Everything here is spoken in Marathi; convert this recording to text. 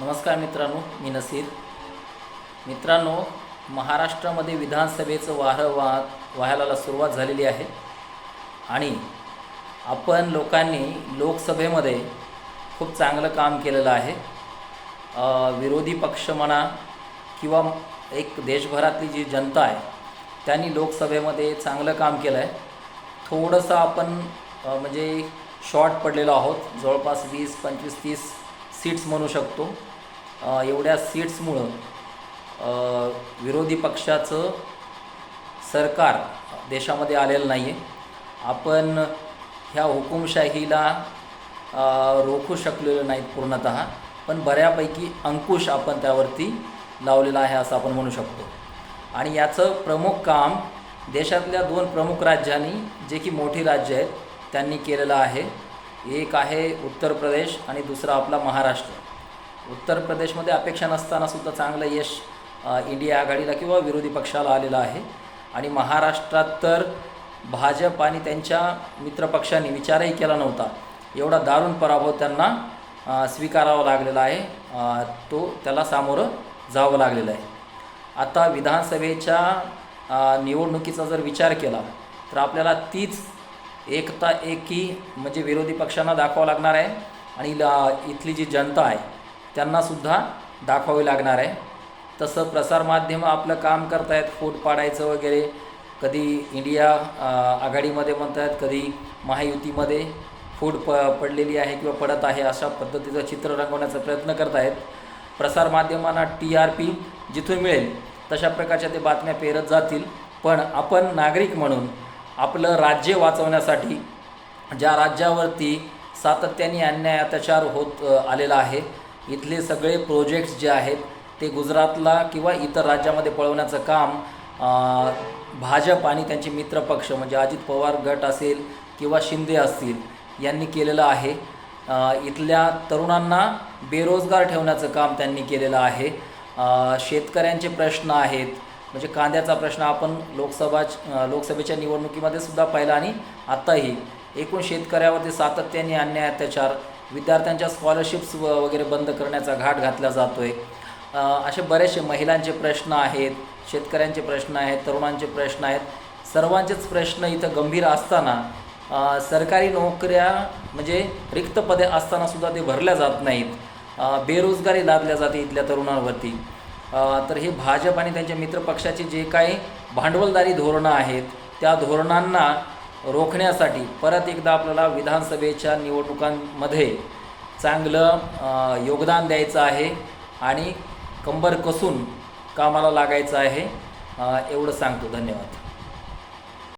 नमस्कार मित्रांनो मी नसीर. मित्रांनो महाराष्ट्रामध्ये विधानसभेचं वारं वाह व्हायला सुरुवात झालेली आहे. आणि आपण लोकांनी लोकसभेमध्ये खूप चांगलं काम केलेलं आहे. विरोधी पक्ष म्हणा किंवा एक देशभरातली जी जनता आहे त्यांनी लोकसभेमध्ये चांगलं काम केलं आहे थोडंसं आपण म्हणजे शॉर्ट पडलेलो आहोत. जवळपास वीस पंचवीस तीस सीट्स म्हणू शकतो. एवढ्या सीट्समुळं विरोधी पक्षाचं सरकार देशामध्ये आलेलं नाही आहे आपण ह्या हुकुमशाहीला रोखू शकलेलो नाहीत पूर्णत पण बऱ्यापैकी अंकुश आपण त्यावरती लावलेला आहे असं आपण म्हणू शकतो. आणि याचं प्रमुख काम देशातल्या दोन प्रमुख राज्यांनी जे की मोठी राज्य आहेत त्यांनी केलेलं आहे. एक आहे उत्तर प्रदेश आणि दुसरा आपला महाराष्ट्र. उत्तर प्रदेशमध्ये अपेक्षा नसतानासुद्धा चांगलं यश इंडिया आघाडीला किंवा विरोधी पक्षाला आलेलं आहे. आणि महाराष्ट्रात तर भाजप आणि त्यांच्या मित्रपक्षांनी विचारही केला नव्हता. एवढा दारुण पराभव त्यांना स्वीकारावा लागलेला आहे. तो त्याला सामोरं जावं लागलेलं आहे. आता विधानसभेच्या निवडणुकीचा जर विचार केला तर आपल्याला तीच एकता एकी म्हणजे विरोधी पक्षांना दाखवावं लागणार आहे आणि ला- इथली जी जनता आहे त्यांनासुद्धा दाखवावी लागणार आहे. तसं प्रसारमाध्यमं आपलं काम करत आहेत फूट पाडायचं वगैरे. कधी इंडिया आघाडीमध्ये आघाडीमध्ये आहेत कधी महायुतीमध्ये फूट प पडलेली आहे किंवा पडत आहे अशा पद्धतीचं चित्र रंगवण्याचा प्रयत्न करत आहेत प्रसारमाध्यमांना टी आर पी जिथून मिळेल तशा प्रकारच्या ते बातम्या पेरत जातील. पण आपण नागरिक म्हणून आपलं राज्य वाचवण्यासाठी ज्या राज्यावरती सातत्याने अन्याय अत्याचार होत आलेला आहे इथले सगळे प्रोजेक्ट्स जे आहेत ते गुजरातला किंवा इतर राज्यामध्ये पळवण्याचं काम भाजप आणि त्यांचे मित्रपक्ष म्हणजे अजित पवार गट असेल किंवा शिंदे असतील यांनी केलेलं आहे. इथल्या तरुणांना बेरोजगार ठेवण्याचं काम त्यांनी केलेलं आहे. शेतकऱ्यांचे प्रश्न आहेत म्हणजे कांद्याचा प्रश्न आपण लोकसभा लोकसभेच्या निवडणुकीमध्ये सुद्धा पाहिला आणि आत्ताही एकूण शेतकऱ्यावरती सातत्याने अन्याय अत्याचार विद्यार्थ्यांच्या स्कॉलरशिप्स व वगैरे बंद करण्याचा घाट घातला जातो आहे असे बरेचसे महिलांचे प्रश्न आहेत शेतकऱ्यांचे प्रश्न आहेत तरुणांचे प्रश्न आहेत. सर्वांचेच प्रश्न इथं गंभीर असताना सरकारी नोकऱ्या म्हणजे रिक्त पदे असतानासुद्धा ते भरल्या जात नाहीत. बेरोजगारी लादल्या जाते इथल्या तरुणांवरती. तर हे भाजप आणि त्यांच्या मित्रपक्षाचे जे काही भांडवलदारी धोरणं आहेत त्या धोरणांना रोखण्यासाठी परत एकदा आपल्याला विधानसभेच्या निवडणुकांमध्ये चांगलं योगदान द्यायचं आहे आणि कंबर कसून कामाला लागायचं आहे. एवढं सांगतो. धन्यवाद.